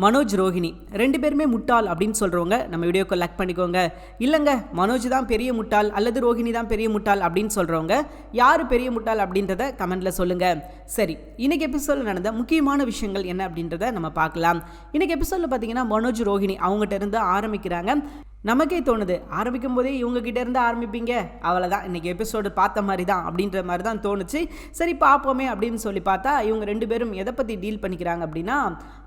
மனோஜ் ரோஹிணி. ரெண்டு பேருமே முட்டாள் அப்படின்னு சொல்கிறவங்க நம்ம வீடியோக்கு லைக் பண்ணிக்கோங்க. இல்லைங்க மனோஜ் தான் பெரிய முட்டாள் அல்லது ரோஹிணி தான் பெரிய முட்டாள் அப்படின்னு சொல்கிறவங்க யார் பெரிய முட்டாள் அப்படின்றத கமெண்ட்டில் சொல்லுங்கள் சரி இன்றைக்கி எபிசோடில் நடந்த முக்கியமான விஷயங்கள் என்ன அப்படின்றத நம்ம பார்க்கலாம். இன்றைக்கி எபிசோடில் பார்த்தீங்கன்னா மனோஜ் ரோஹிணி அவங்ககிட்ட இருந்து ஆரம்பிக்கிறாங்க. நமக்கே தோணுது. ஆரம்பிக்கும் போதே இவங்ககிட்ட இருந்து ஆரம்பிப்பீங்க. அவ்வளோதான் இன்னைக்கு எபிசோடு பார்த்த மாதிரி தான் அப்படின்ற மாதிரி தான் தோணுச்சு. சரி பார்ப்போமே அப்படின்னு சொல்லி பார்த்தா இவங்க ரெண்டு பேரும் எதை பற்றி டீல் பண்ணிக்கிறாங்க அப்படின்னா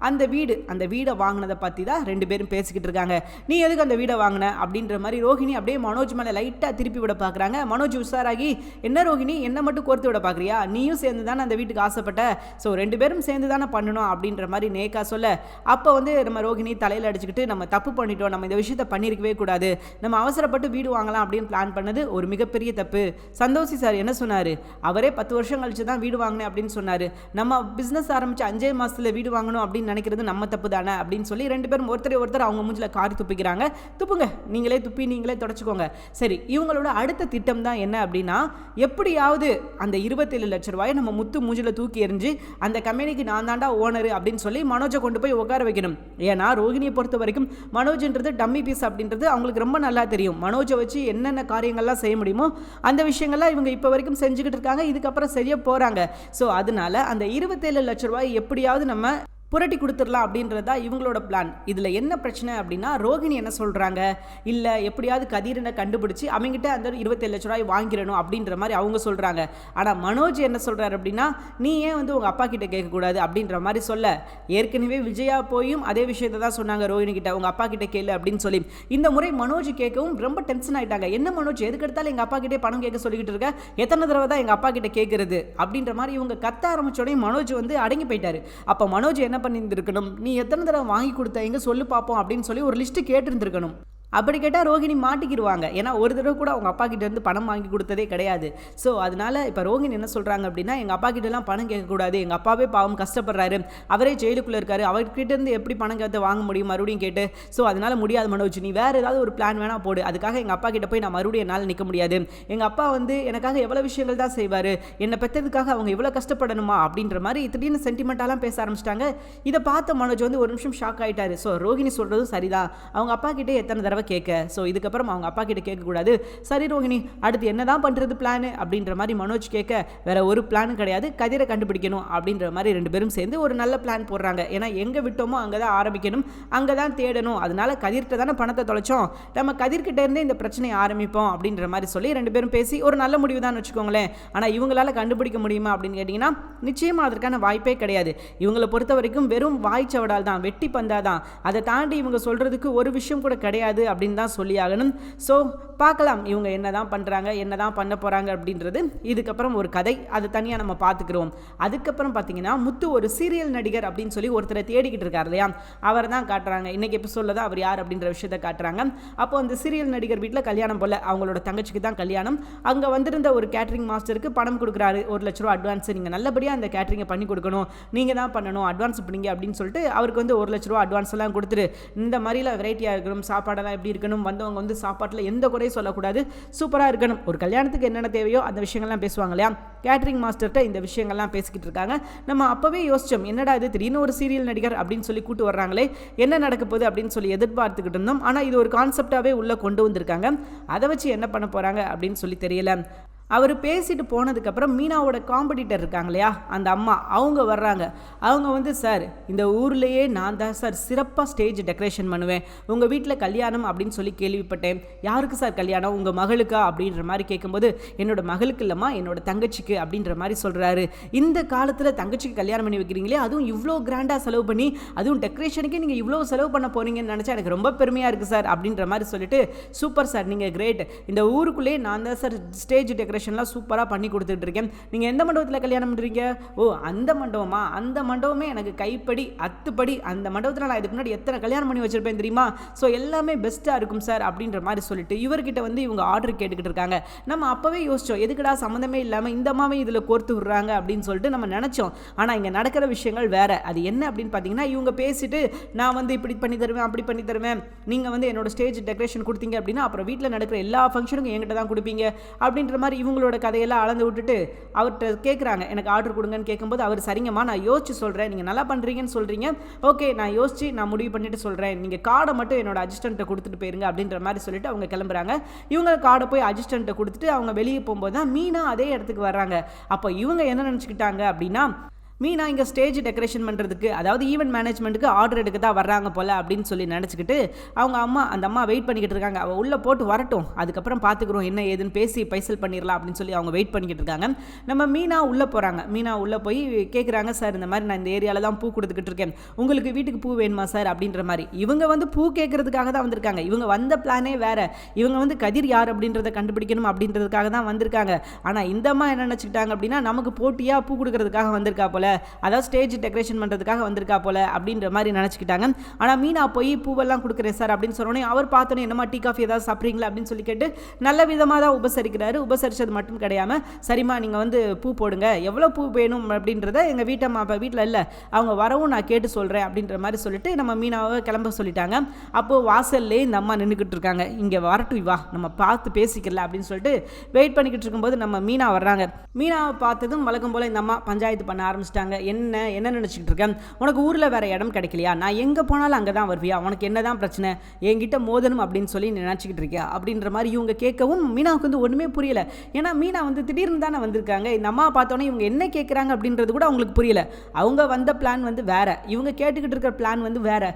அந்த வீடு அந்த வீடை வாங்கினதை பற்றி தான் ரெண்டு பேரும் பேசிக்கிட்டு இருக்காங்க. நீ எதுக்கு அந்த வீடை வாங்கின? அப்படின்ற மாதிரி ரோஹிணி அப்படியே மனோஜ் மேலே லைட்டாக திருப்பி விட பார்க்குறாங்க. மனோஜ் உஷாராகி என்ன ரோஹிணி? என்ன மட்டும் கோர்த்து விட பார்க்குறியா? நீயும் சேர்ந்து தானே அந்த வீட்டுக்கு ஆசைப்பட்ட? ஸோ ரெண்டு பேரும் சேர்ந்து தானே பண்ணணும்? அப்படின்ற மாதிரி நேக்கா சொல்ல. அப்போ வந்து நம்ம ரோஹிணி தலையில் அடிச்சுக்கிட்டு நம்ம தப்பு பண்ணிட்டோம். நம்ம இந்த விஷயத்தை இருக்கவே கூடாது. நம்ம அவசரப்பட்டு வீடு வாங்கலாம் அப்படின்னு பிளான் பண்ணது ஒரு மிகப்பெரிய தப்பு. சந்தோஷி சார் என்ன சொன்னார்? அவரே பத்து வருஷம் கழிச்சு தான் வீடு வாங்கினேன் அப்படின்னு சொன்னார். நம்ம பிஸ்னஸ் ஆரம்பித்து அஞ்சே மாதத்தில் வீடு வாங்கணும் அப்படின்னு நினைக்கிறது நம்ம தப்பு தானே அப்படின்னு சொல்லி ரெண்டு பேரும் ஒருத்தரை ஒருத்தர் அவங்க மூஞ்சில் காரி துப்பிக்கிறாங்க. துப்புங்க. நீங்களே துப்பி நீங்களே தொடச்சிக்கோங்க. சரி இவங்களோட அடுத்த திட்டம் தான் என்ன அப்படின்னா எப்படியாவது அந்த இருபத்தேழு லட்ச ரூபாயை நம்ம முத்து மூஞ்சில் தூக்கி எறிஞ்சு அந்த கம்பெனிக்கு நான் தாண்டா ஓனர் அப்படின்னு சொல்லி மனோஜை கொண்டு போய் உட்கார வைக்கணும். ஏன்னா ரோகிணியை பொறுத்த வரைக்கும் மனோஜ்ன்றது டம்மி பீஸ் அப்படின்றது அவங்களுக்கு ரொம்ப நல்லா தெரியும். மனோஜை வச்சு என்னென்ன காரியங்கள்லாம் செய்ய முடியுமோ அந்த விஷயங்கள்லாம் இவங்க இப்போ வரைக்கும் செஞ்சுக்கிட்டு இருக்காங்க. இதுக்கப்புறம் செய்ய போகிறாங்க ஸோ அதனால அந்த இருபத்தேழு லட்ச ரூபாய் எப்படியாவது நம்ம புரட்டி கொடுத்துடலாம் அப்படின்றது தான் இவங்களோட பிளான் இதில் என்ன பிரச்சனை அப்படின்னா ரோகிணி என்ன சொல்கிறாங்க இல்லை எப்படியாவது கதிரனை கண்டுபிடிச்சி அவங்ககிட்ட அந்த இருபத்தேழு லட்ச ரூபாய் வாங்கிடணும் அப்படின்ற மாதிரி அவங்க சொல்கிறாங்க ஆனால் மனோஜ் என்ன சொல்கிறாரு அப்படின்னா நீ ஏன் வந்து உங்கள் அப்பா கிட்ட கேட்கக்கூடாது? அப்படின்ற மாதிரி சொல்ல. ஏற்கனவே விஜயா போயும் அதே விஷயத்தை தான் சொன்னாங்க ரோஹிணி கிட்ட. உங்கள் அப்பா கிட்ட கேளு அப்படின்னு சொல்லி. இந்த முறை மனோஜ் கேட்கவும் ரொம்ப டென்ஷன் ஆகிட்டாங்க என்ன மனோஜ் எதுக்கு எடுத்தாலும் எங்கள் அப்பா கிட்டே பணம் கேட்க சொல்லிக்கிட்டு இருக்க? எத்தனை தடவை தான் எங்கள் அப்பா கிட்ட கேட்குறது அப்படின்ற மாதிரி இவங்க கத்த ஆரம்பிச்சோடனே மனோஜ் வந்து அடங்கி போயிட்டார். அப்போ மனோஜ் என்ன பண்ணியிருந்திருக்கணும்? நீ எத்தனை தடவை வாங்கி கொடுத்த? எங்க சொல்லு பார்ப்போம் அப்படின்னு சொல்லி ஒரு லிஸ்ட்டு கேட்டிருந்திருக்கணும். அப்படி கேட்டால் ரோகிணி மாட்டிக்கிடுவாங்க ஏன்னா ஒரு தடவை கூட அவங்க அப்பா கிட்ட இருந்து பணம் வாங்கி கொடுத்ததே கிடையாது. ஸோ அதனால இப்போ ரோகிணி என்ன சொல்கிறாங்க அப்படின்னா எங்கள் அப்பா கிட்டலாம் பணம் கேட்கக்கூடாது எங்கள் அப்பாவே பாவம் கஷ்டப்படுறாரு. அவரே ஜெயிலுக்குள்ளே இருக்காரு. அவர்கிட்ட இருந்து எப்படி பணம் கேட்டு வாங்க முடியும் மறுபடியும் கேட்டு. ஸோ அதனால முடியாது மனோஜ். நீ வேறு ஏதாவது ஒரு பிளான் வேணால் போடு. அதுக்காக எங்கள் அப்பா கிட்ட போய் நான் மறுபடியும் என்னால் நிற்க முடியாது. எங்கள் அப்பா வந்து எனக்காக எவ்வளோ விஷயங்கள் தான் செய்வார். என்னை பெற்றதுக்காக அவங்க இவ்வளோ கஷ்டப்படணுமா? அப்படின்ற மாதிரி திடீர்னு சென்டிமெண்ட்டாலாம் பேச ஆரம்பிச்சிட்டாங்க. இதை பார்த்த மனோஜ் வந்து ஒரு நிமிஷம் ஷாக் ஆகிட்டார் ஸோ ரோகிணி சொல்கிறதும் சரிதான். அவங்க அப்பா கிட்டே எத்தனை தடவை கேட்க. ஸோ இதுக்கப்புறம் அவங்க அப்பா கிட்ட கேட்கக்கூடாது. சரி ரோகிணி அடுத்து என்ன தான் பண்ணுறது பிளானு அப்படின்ற மாதிரி மனோஜ் கேட்க வேற ஒரு பிளானும் கிடையாது. கதிரை கண்டுபிடிக்கணும் அப்படின்ற மாதிரி ரெண்டு பேரும் சேர்ந்து ஒரு நல்ல பிளான் போடுறாங்க. ஏன்னா எங்கே விட்டோமோ அங்கே தான் ஆரம்பிக்கணும். அங்கே தான் தேடணும். அதனால கதிர்கிட்ட தானே பணத்தை தொலைச்சோம். நம்ம கதிர்கிட்ட இருந்தே இந்த பிரச்சனையை ஆரம்பிப்போம் அப்படின்ற மாதிரி சொல்லி ரெண்டு பேரும் பேசி ஒரு நல்ல முடிவு தான் வச்சுக்கோங்களேன். ஆனால் இவங்களால கண்டுபிடிக்க முடியுமா அப்படின்னு கேட்டிங்கன்னா நிச்சயமாக அதற்கான வாய்ப்பே கிடையாது. இவங்களை பொறுத்த வரைக்கும் வெறும் வாய்ச்சவடால் தான் வெட்டி பந்தாதான் அதை தாண்டி இவங்க சொல்கிறதுக்கு ஒரு விஷயம் கூட கிடையாது. அப்படின்னு தான் சொல்லி ஆகணும். ஸோ பார்க்கலாம் இவங்க என்ன தான் பண்ணுறாங்க என்ன தான் பண்ண போகிறாங்க அப்படின்றது. இதுக்கப்புறம் ஒரு கதை அது தனியாக நம்ம பார்த்துக்கிறோம். அதுக்கப்புறம் பார்த்தீங்கன்னா முத்து ஒரு சீரியல் நடிகர் அப்படின்னு சொல்லி ஒருத்தரை தேடிக்கிட்டு இருக்கார் இல்லையா? அவர் தான் காட்டுறாங்க. இன்றைக்கி எபிசோடில் தான் அவர் யார் அப்படின்ற விஷயத்தை காட்டுறாங்க. அப்போ அந்த சீரியல் நடிகர் வீட்டில் கல்யாணம் போல் அவங்களோட தங்கச்சிக்கு தான் கல்யாணம். அங்கே வந்திருந்த ஒரு கேட்ரிங் மாஸ்டருக்கு பணம் கொடுக்குறாரு. ஒரு லட்ச ரூபா அட்வான்ஸ் நீங்கள் நல்லபடியாக அந்த கேட்ரிங்கை பண்ணி கொடுக்கணும். நீங்கள் தான் பண்ணணும் அட்வான்ஸ் பண்ணிங்க அப்படின்னு சொல்லிட்டு அவருக்கு வந்து ஒரு லட்ச ரூபா அட்வான்ஸ் எல்லாம் கொடுத்துட்டு இந்த மாதிரிலாம் வெரைட்டியாக இருக்கணும் சாப்பாடெல்லாம் எப்படி இருக்கணும் வந்தவங்க வந்து சாப்பாட்டில் எந்த குறையும் சொல்லக்கூடாது சூப்பராக இருக்கணும். ஒரு கல்யாணத்துக்கு என்னென்ன தேவையோ அந்த விஷயங்கள்லாம் பேசுவாங்க இல்லையா? கேட்ரிங் மாஸ்டர்கிட்ட இந்த விஷயங்கள்லாம் பேசிக்கிட்டு இருக்காங்க. நம்ம அப்போவே யோசிச்சோம் என்னடா இது திடீர்னு ஒரு சீரியல் நடிகர் அப்படின்னு சொல்லி கூட்டு வர்றாங்களே என்ன நடக்க போகுது அப்படின்னு சொல்லி எதிர்பார்த்துக்கிட்டு இருந்தோம். ஆனால் இது ஒரு கான்செப்டாகவே உள்ளே கொண்டு வந்திருக்காங்க. அதை வச்சு என்ன பண்ண போகிறாங்க அப்படின்னு சொல்லி தெரியல. அவர் பேசிட்டு போனதுக்கப்புறம் மீனாவோட காம்படிட்டர் இருக்காங்க இல்லையா அந்த அம்மா அவங்க வர்றாங்க. அவங்க வந்து சார் இந்த ஊர்லேயே நான் தான் சார் சிறப்பாக ஸ்டேஜ் டெக்கரேஷன் பண்ணுவேன். உங்கள் வீட்டில் கல்யாணம் அப்படின்னு சொல்லி கேள்விப்பட்டேன். யாருக்கு சார் கல்யாணம்? உங்கள் மகளுக்கா? அப்படின்ற மாதிரி கேட்கும்போது என்னோட மகளுக்கு இல்லைம்மா என்னோட தங்கச்சிக்கு அப்படின்ற மாதிரி சொல்கிறாரு இந்த காலத்தில் தங்கச்சிக்கு கல்யாணம் பண்ணி வைக்கிறீங்களே அதுவும் இவ்வளோ கிராண்டாக செலவு பண்ணி அதுவும் டெக்கரேஷனுக்கே நீங்கள் இவ்வளோ செலவு பண்ண போகிறீங்கன்னு நினச்சா எனக்கு ரொம்ப பெருமையாக இருக்குது சார் அப்படின்ற மாதிரி சொல்லிட்டு சூப்பர் சார் நீங்கள் கிரேட். இந்த ஊருக்குள்ளேயே நான் தான் சார் ஸ்டேஜ் டெக்கரேஷன் டெக்கரேஷன்லாம் சூப்பராக பண்ணி கொடுத்துட்டு இருக்கேன் நீங்கள் எந்த மண்டபத்தில் கல்யாணம் பண்ணுறீங்க ஓ அந்த மண்டபமா? அந்த மண்டபமே எனக்கு கைப்படி அத்துப்படி அந்த மண்டபத்தில் நான் இதுக்கு முன்னாடி எத்தனை கல்யாணம் பண்ணி வச்சிருப்பேன் தெரியுமா? ஸோ எல்லாமே பெஸ்ட்டாக இருக்கும் சார் அப்படின்ற மாதிரி சொல்லிட்டு இவர்கிட்ட வந்து இவங்க ஆர்டர் கேட்டுக்கிட்டு இருக்காங்க. நம்ம அப்போவே யோசிச்சோம் எதுக்குடா சம்மந்தமே இல்லாமல் இந்த அம்மாவே இதில் கோர்த்து விடுறாங்க அப்படின்னு சொல்லிட்டு நம்ம நினச்சோம். ஆனால் இங்கே நடக்கிற விஷயங்கள் வேறு. அது என்ன அப்படின்னு பார்த்தீங்கன்னா இவங்க பேசிட்டு நான் வந்து இப்படி பண்ணி தருவேன் அப்படி பண்ணி தருவேன். நீங்கள் வந்து என்னோட ஸ்டேஜ் டெக்கரேஷன் கொடுத்தீங்க அப்படின்னா அப்புறம் வீட்டில் நடக்கிற எல்லா ஃபங்க்ஷனுக்கும் என்கிட்ட தான் கொடுப்பீங்க. அப்படின்ற மாதிரி இவங்களோட கதையெல்லாம் அளந்து விட்டுட்டு அவர்கிட்ட கேட்குறாங்க எனக்கு ஆர்டர் கொடுங்கன்னு கேட்கும்போது அவர் சரிங்கம்மா நான் யோசிச்சு சொல்கிறேன் நீங்கள் நல்லா பண்ணுறீங்கன்னு சொல்கிறீங்க ஓகே நான் யோசிச்சு நான் முடிவு பண்ணிட்டு சொல்கிறேன் நீங்கள் கார்டை மட்டும் என்னோட அசிஸ்டண்ட்டை கொடுத்துட்டு போயிருங்க அப்படின்ற மாதிரி சொல்லிட்டு அவங்க கிளம்புறாங்க. இவங்க கார்டை போய் அசிஸ்டண்ட்டை கொடுத்துட்டு அவங்க வெளியே போகும்போது தான் மீனா அதே இடத்துக்கு வர்றாங்க. அப்போ இவங்க என்ன நினச்சிக்கிட்டாங்க அப்படின்னா மீனா இங்கே ஸ்டேஜ் டெக்கரேஷன் பண்ணுறதுக்கு அதாவது ஈவெண்ட் மேனேஜ்மெண்ட்டுக்கு ஆர்டர் எடுக்க தான் வர்றாங்க போல் அப்படின்னு சொல்லி நினச்சிக்கிட்டு அவங்க அம்மா அந்த அம்மா வெயிட் பண்ணிக்கிட்டு இருக்காங்க. அவள் உள்ளே போட்டு வரட்டும். அதுக்கப்புறம் பார்த்துக்குறோம் என்ன ஏதுன்னு பேசி பைசல் பண்ணிடலாம் அப்படின்னு சொல்லி அவங்க வெயிட் பண்ணிக்கிட்டு இருக்காங்க. நம்ம மீனா உள்ளே போகிறாங்க மீனா உள்ளே போய் கேட்குறாங்க சார் இந்த மாதிரி நான் இந்த ஏரியாவில் தான் பூ கொடுத்துக்கிட்டு இருக்கேன். உங்களுக்கு வீட்டுக்கு பூ வேணுமா சார்? அப்படின்ற மாதிரி. இவங்க வந்து பூ கேட்கறதுக்காக தான் வந்திருக்காங்க. இவங்க வந்த பிளானே வேறு. இவங்க வந்து கதிர் யார் அப்படின்றத கண்டுபிடிக்கணும் அப்படின்றதுக்காக தான் வந்திருக்காங்க. ஆனால் இந்த அம்மா என்ன நினச்சிக்கிட்டாங்க அப்படின்னா நமக்கு போட்டியாக பூ கொடுக்கறதுக்காக வந்திருக்கா போல அதாவது ஸ்டேஜ் டெக்கரேஷன் பண்ணுறதுக்காக வந்திருக்கா போல அப்படின்ற மாதிரி நினச்சிக்கிட்டாங்க. ஆனால் மீனா போய் பூவெல்லாம் கொடுக்குறேன் சார் அப்படின்னு சொன்னோன்னே அவர் பார்த்தோன்னே என்னமா டீ காஃபி ஏதாவது சாப்பிட்றீங்களா அப்படின்னு சொல்லி கேட்டு நல்ல விதமாக தான் உபசரிக்கிறாரு. உபசரிச்சது மட்டும் கிடையாம சரிம்மா நீங்கள் வந்து பூ போடுங்க. எவ்வளோ பூ வேணும் அப்படின்றத எங்கள் வீட்டம்மா அப்போ வீட்டில் இல்லை அவங்க வரவும் நான் கேட்டு சொல்கிறேன் அப்படின்ற மாதிரி சொல்லிட்டு நம்ம மீனாவை கிளம்ப சொல்லிட்டாங்க. அப்போது வாசல்லே இந்த அம்மா நின்றுக்கிட்டு இருக்காங்க. இங்கே வரட்டும் வா நம்ம பார்த்து பேசிக்கல அப்படின்னு சொல்லிட்டு வெயிட் பண்ணிக்கிட்டு இருக்கும்போது நம்ம மீனா வர்றாங்க. மீனாவை பார்த்ததும் வழக்கம் போல் இந்த அம்மா பஞ்சாயத்து பண்ண ஆரம்பிச்சிட்டாங்க. என்ன என்ன நினச்சிக்கிட்டு இருக்கேன் உனக்கு ஊரில் வேறு இடம் கிடைக்கலையா? நான் எங்கே போனாலும் அங்கே தான் வருவியா? உனக்கு என்ன தான் பிரச்சனை? என்கிட்ட மோதணும் அப்படின்னு சொல்லி நினச்சிக்கிட்டு இருக்கியா? அப்படின்ற மாதிரி இவங்க கேட்கவும் மீனாவுக்கு வந்து ஒன்றுமே புரியல. ஏன்னா மீனா வந்து திடீர்னு தானே வந்திருக்காங்க. இந்த அம்மா பார்த்தோன்னே இவங்க என்ன கேட்குறாங்க அப்படின்றது கூட அவங்களுக்கு புரியல. அவங்க வந்த பிளான் வந்து வேறு. இவங்க கேட்டுக்கிட்டு இருக்கிற பிளான் வந்து வேறு.